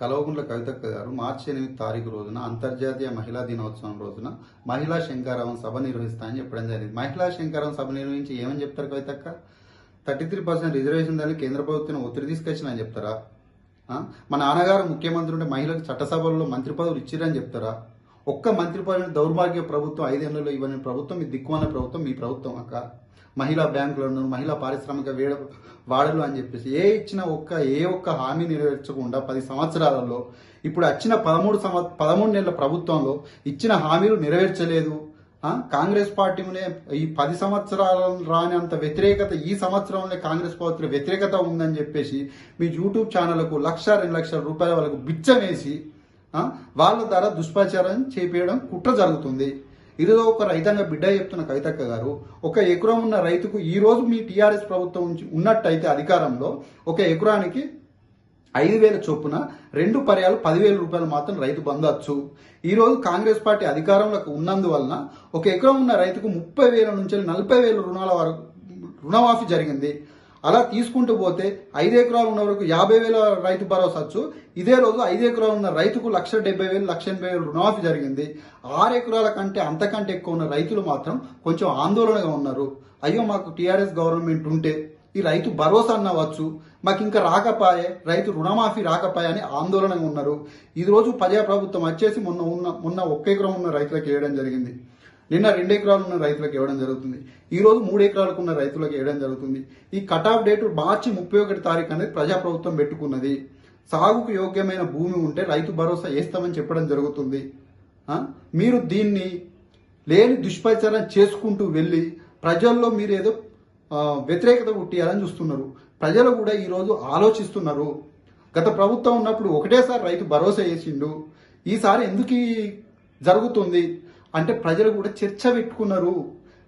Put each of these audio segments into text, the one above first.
కలవగుండ్ల కవితక్క గారు మార్చి ఎనిమిది తారీఖు రోజున అంతర్జాతీయ మహిళా దినోత్సవం రోజున మహిళా శంకారావం సభ నిర్వహిస్తామని చెప్పడం జరిగింది. మహిళా శంకారావం సభ నిర్వహించి ఏమని చెప్తారు కవితక్క? థర్టీ త్రీ పర్సెంట్ రిజర్వేషన్ దాన్ని కేంద్ర ప్రభుత్వం ఒత్తిడి తీసుకొచ్చిన అని చెప్తారా? మా నాన్నగారు ముఖ్యమంత్రి ఉంటే మహిళలకు చట్టసభల్లో మంత్రి పదవులు ఇచ్చిరని చెప్తారా? ఒక్క మంత్రి పాలన దౌర్భాగ్య ప్రభుత్వం ఐదేళ్ళలో ఇవ్వని ప్రభుత్వం మీ దిక్కువన ప్రభుత్వం మీ ప్రభుత్వం అక్క. మహిళా బ్యాంకులను మహిళా పారిశ్రామిక వేడ వాడలు అని చెప్పేసి ఏ ఇచ్చిన ఒక్క ఏ ఒక్క హామీ నెరవేర్చకుండా పది సంవత్సరాలలో ఇప్పుడు వచ్చిన పదమూడు సంవ పదమూడు నెలల ప్రభుత్వంలో ఇచ్చిన హామీలు నెరవేర్చలేదు. కాంగ్రెస్ పార్టీనే ఈ పది సంవత్సరాల అంత వ్యతిరేకత ఈ సంవత్సరంలో కాంగ్రెస్ పార్టీ వ్యతిరేకత ఉందని చెప్పేసి మీ యూట్యూబ్ ఛానళ్ళకు లక్ష రెండు లక్షల రూపాయల వాళ్ళకు బిచ్చమేసి వేసి వాళ్ళ ద్వారా దుష్ప్రచారం చేపేయడం కుట్ర జరుగుతుంది. ఇదిలో ఒక రైతాంగ బిడ్డ చెప్తున్న కవితక్క గారు ఒక ఎకరం ఉన్న రైతుకు ఈ రోజు మీ టీఆర్ఎస్ ప్రభుత్వం ఉంచి- ఉన్నట్టయితే అధికారంలో ఒక ఎకరానికి ఐదు వేల చొప్పున రెండు పర్యాలు పదివేల రూపాయలు మాత్రం రైతు పొందొచ్చు. ఈరోజు కాంగ్రెస్ పార్టీ అధికారంలోకి ఉన్నందువలన ఒక ఎకరం ఉన్న రైతుకు ముప్పై వేల నుంచి నలభై వేల రుణాల వరకు రుణమాఫీ జరిగింది. అలా తీసుకుంటూ పోతే ఐదు ఎకరాలు ఉన్న వరకు యాభై వేల రైతు భరోసా వచ్చు. ఇదే రోజు ఐదు ఎకరాలు ఉన్న రైతుకు లక్ష డెబ్బై వేలు లక్ష ఎనభై వేలు రుణమాఫీ జరిగింది. ఆరు ఎకరాల కంటే అంతకంటే ఎక్కువ ఉన్న రైతులు మాత్రం కొంచెం ఆందోళనగా ఉన్నారు. అయ్యో మాకు టీఆర్ఎస్ గవర్నమెంట్ ఉంటే ఈ రైతు భరోసా అన్నవచ్చు. మాకు ఇంకా రాకపాయే రైతు రుణమాఫీ రాకపాయే అని ఆందోళనగా ఉన్నారు. ఈ రోజు ప్రజా ప్రభుత్వం వచ్చేసి మొన్న ఉన్న మొన్న ఒక్క ఎకరం ఉన్న రైతులకు వేయడం జరిగింది. నిన్న రెండు ఎకరాలు ఉన్న రైతులకు ఇవ్వడం జరుగుతుంది. ఈ రోజు మూడు ఎకరాలకు ఉన్న రైతులకు ఇవ్వడం జరుగుతుంది. ఈ కట్ ఆఫ్ డేట్ మార్చి ముప్పై ఒకటి తారీఖు అనేది ప్రజా ప్రభుత్వం పెట్టుకున్నది. సాగుకు యోగ్యమైన భూమి ఉంటే రైతు భరోసా వేస్తామని చెప్పడం జరుగుతుంది. మీరు దీన్ని లేని దుష్ప్రచారం చేసుకుంటూ వెళ్ళి ప్రజల్లో మీరు ఏదో వ్యతిరేకత పుట్టియాలని చూస్తున్నారు. ప్రజలు కూడా ఈరోజు ఆలోచిస్తున్నారు. గత ప్రభుత్వం ఉన్నప్పుడు ఒకటేసారి రైతు భరోసా వేసిండు. ఈసారి ఎందుకు జరుగుతుంది? అంటే ప్రజలు కూడా చర్చ పెట్టుకున్నారు.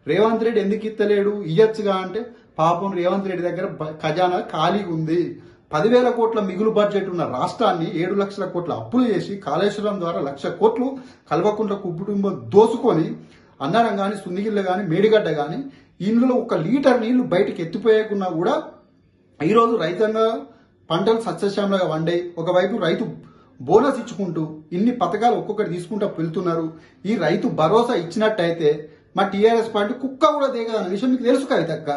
రేవంత్ రెడ్డి ఎందుకు ఇత్తలేడు ఇయ్యచ్చుగా అంటే పాపం రేవంత్ రెడ్డి దగ్గర బ- ఖజానా ఖాళీగా ఉంది. పదివేల కోట్ల మిగులు బడ్జెట్ ఉన్న రాష్ట్రాన్ని ఏడు లక్షల కోట్ల అప్పులు చేసి కాళేశ్వరం ద్వారా లక్ష కోట్లు కల్వకుంట్ల కుటుంబం దోసుకొని అన్నారం కానీ సున్నిగిళ్ళ కానీ మేడిగడ్డ కానీ ఇందులో ఒక లీటర్ నీళ్ళు బయటకు ఎత్తిపోయకున్నా కూడా ఈరోజు రైతంగా పంటలు సస్యశ్యామలుగా వండాయి. ఒకవైపు రైతు బోనస్ ఇచ్చుకుంటూ ఇన్ని పథకాలు ఒక్కొక్కటి తీసుకుంటూ వెళ్తున్నారు. ఈ రైతు భరోసా ఇచ్చినట్టయితే మా టీఆర్ఎస్ పార్టీ కుక్క కూడా దిగదన్న విషయం మీకు తెలుసు కవితక్క.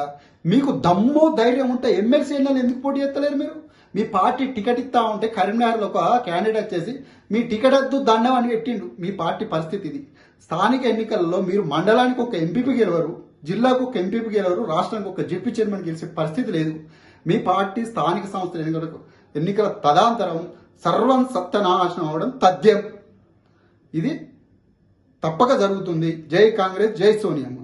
మీకు దమ్ము ధైర్యం ఉంటే ఎమ్మెల్సీ ఎన్నెలు ఎందుకు పోటీ చేస్తలేరు మీరు? మీ పార్టీ టికెట్ ఇస్తా ఉంటే కరీంనగర్లో ఒక క్యాండిడేట్ వచ్చేసి మీ టికెట్ వద్దు దండం అని పెట్టిండు. మీ పార్టీ పరిస్థితి ఇది. స్థానిక ఎన్నికల్లో మీరు మండలానికి ఒక ఎంపీపీ గెలవరు జిల్లాకు ఒక ఎంపీపీ గెలవరు రాష్ట్రానికి ఒక జెడ్పీ చైర్మన్ గెలిచే పరిస్థితి లేదు. మీ పార్టీ స్థానిక సంస్థల ఎన్నికలకు ఎన్నికల తదాంతరం సర్వం సత్యనాశనం అవడం తథ్యం. ఇది తప్పక జరుగుతుంది. జై కాంగ్రెస్ జై సోనియమ్మ